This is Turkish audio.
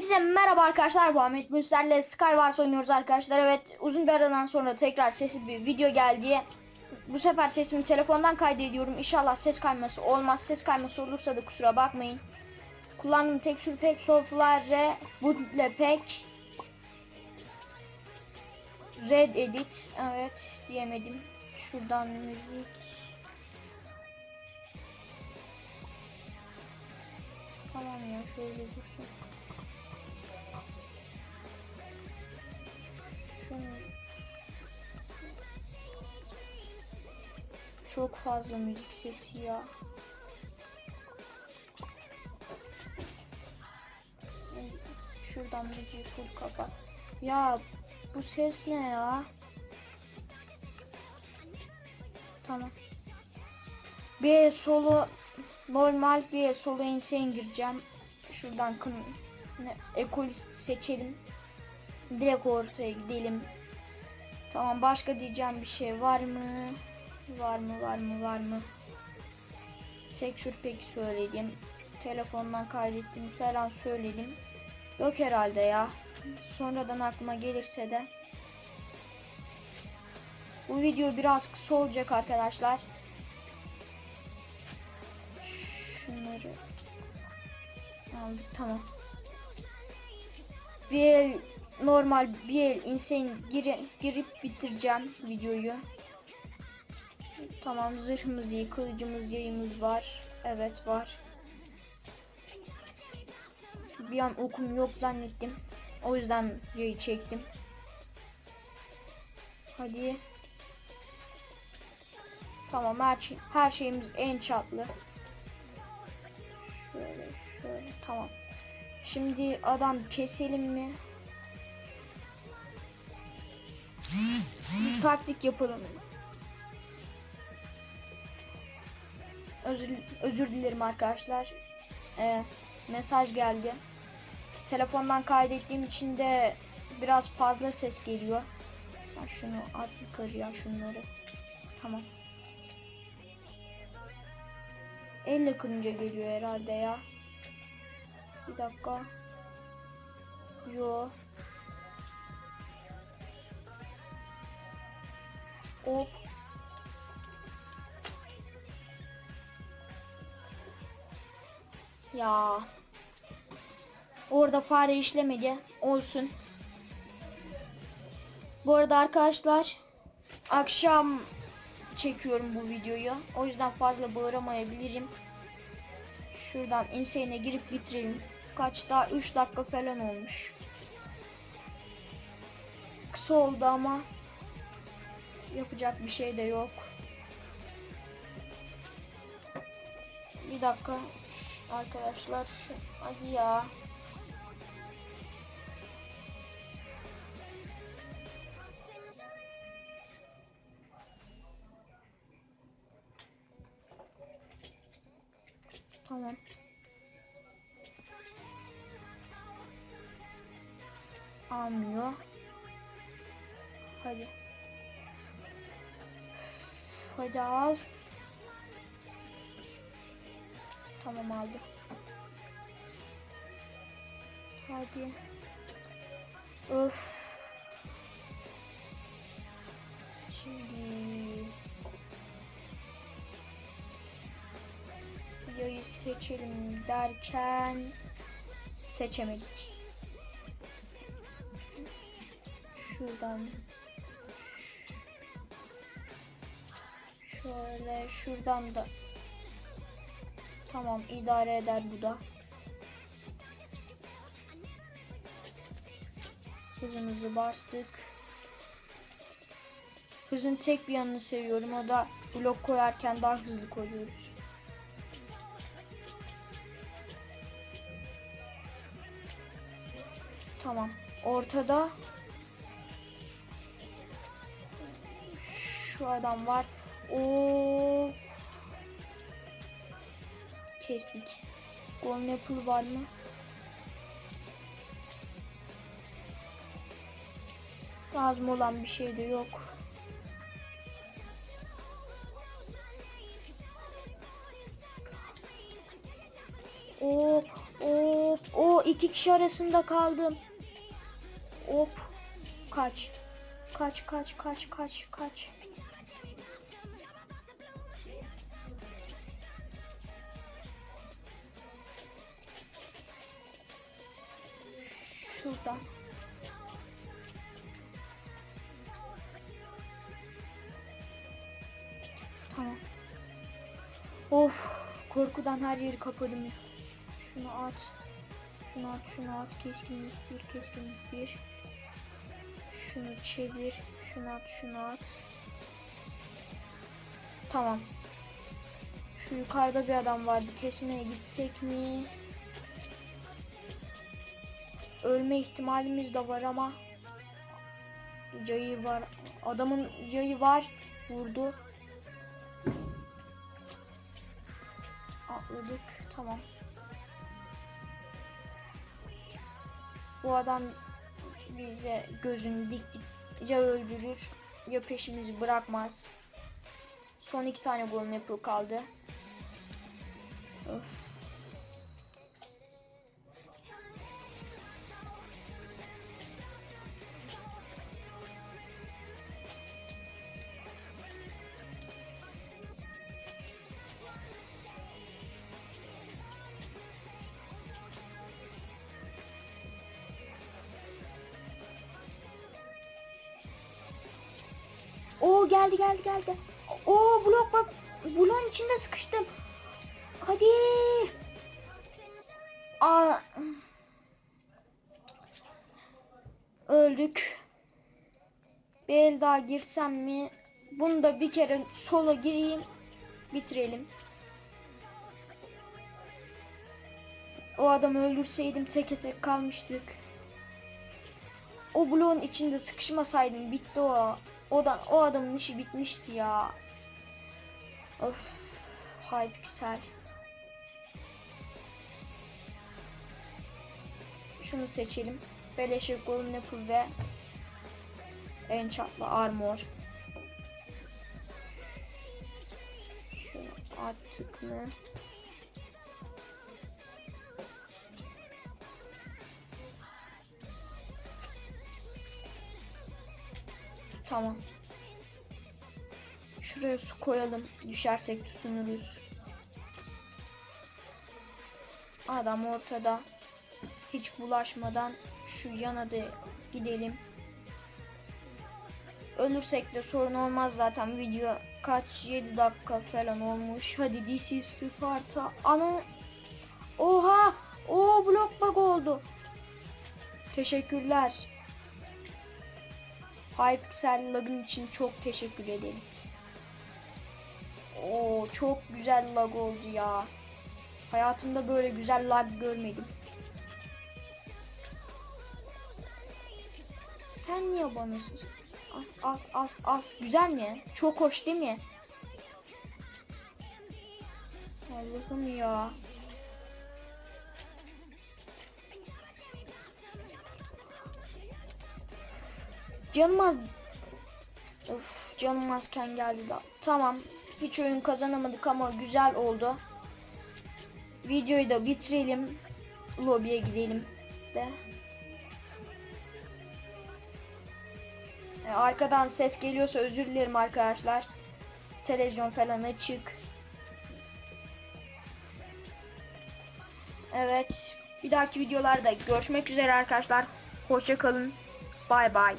Hepinize merhaba arkadaşlar. Bu Ahmet Müsler'le Skywars oynuyoruz arkadaşlar. Evet uzun bir aradan sonra tekrar sesli bir video geldi. Bu sefer sesimi telefondan kaydediyorum. İnşallah ses kayması olmaz. Ses kayması olursa da kusura bakmayın. Kullandığım tekstür pek software Bootle pek Red Edit. Evet diyemedim. Şuradan müzik. Tamam ya şöyle dursun. Çok fazla müzik sesi ya. Şuradan müziği full kapat. Ya bu ses ne ya? Tamam. Bir solo normal bir solo insane gireceğim. Şuradan kın ekolist seçelim. Direkt ortaya gidelim. Tamam başka diyeceğim bir şey var mı? Var mı var mı var mı? Tekstür peki söyledim. Telefondan kaydettim falan söyledim. Yok herhalde ya. Sonradan aklıma gelirse de. Bu video biraz kısa olacak arkadaşlar. Şunları aldık tamam. Bir el normal bir el insane gire, girip bitireceğim videoyu. Tamam zırhımız iyi, kılıcımız, yayımız var. Evet var. Bir an okum yok zannettim. O yüzden yayı çektim. Hadi. Tamam her, şey, her şeyimiz en çatlı. Şöyle şöyle tamam. Şimdi adam keselim mi? Bir taktik yapalım. Özür, özür dilerim arkadaşlar. Ee, mesaj geldi. Telefondan kaydettiğim için de biraz fazla ses geliyor. Ben şunu at yukarıya şunları. Tamam. Elle kırınca geliyor herhalde ya. Bir dakika. Yo. Hop. Ya. Orada fare işlemedi. Olsun. Bu arada arkadaşlar akşam çekiyorum bu videoyu. O yüzden fazla bağıramayabilirim. Şuradan insane'e girip bitirelim. Kaç daha 3 dakika falan olmuş. Kısa oldu ama yapacak bir şey de yok. Bir dakika arkadaşlar şu hadi ya. Tamam. Almıyor. Hadi. Hadi al. Tamam aldı. Hadi. Öf. Şimdi videoyu seçelim derken seçemedik. Şuradan şöyle şuradan da tamam idare eder bu da. Hızımızı bastık. Hızın tek bir yanını seviyorum. O da blok koyarken daha hızlı koyuyoruz. Tamam. Ortada şu adam var. O kestik. Golden Apple var mı? Lazım olan bir şey de yok. O o o iki kişi arasında kaldım. Hop. Kaç. Kaç kaç kaç kaç kaç. Şuradan. Tamam. Of korkudan her yeri kapadım. Şunu at. Şunu at, şunu at. Keskinlik bir, keskinlik bir. Şunu çevir. Şunu at, şunu at. Tamam. Şu yukarıda bir adam vardı. Kesmeye gitsek mi? Ölme ihtimalimiz de var ama yayı var. Adamın yayı var. Vurdu. Atladık. Tamam. Bu adam bize gözünü dik dik ya öldürür ya peşimizi bırakmaz. Son iki tane golün yapı kaldı. Öf. Geldi geldi geldi. Oo blok bak. Bloğun içinde sıkıştım. Hadi. Aa. Öldük. Bir daha girsem mi? Bunu da bir kere sola gireyim. Bitirelim. O adamı öldürseydim teke tek kalmıştık. O bloğun içinde sıkışmasaydım bitti o. Odan o adamın işi bitmişti ya. Of. Hypixel. Şunu seçelim. Beleşir Golden Apple ve Enchant'la Armor. Şunu attık mı? Tamam. Şuraya su koyalım. Düşersek tutunuruz. Adam ortada. Hiç bulaşmadan şu yana da gidelim. Ölürsek de sorun olmaz zaten video kaç 7 dakika falan olmuş. Hadi this is Sparta. Ana Oha! O blok bug oldu. Teşekkürler. Hypixel lagın için çok teşekkür ederim. Oo çok güzel lag oldu ya. Hayatımda böyle güzel lag görmedim. Sen niye abanıyorsun? Al al al al. Güzel mi? Çok hoş değil mi? Allah'ım ya. Canım az... Of, canım azken geldi da. Tamam. Hiç oyun kazanamadık ama güzel oldu. Videoyu da bitirelim. Lobiye gidelim de. Ee, arkadan ses geliyorsa özür dilerim arkadaşlar. Televizyon falan açık. Evet. Bir dahaki videolarda görüşmek üzere arkadaşlar. Hoşça kalın. Bay bay.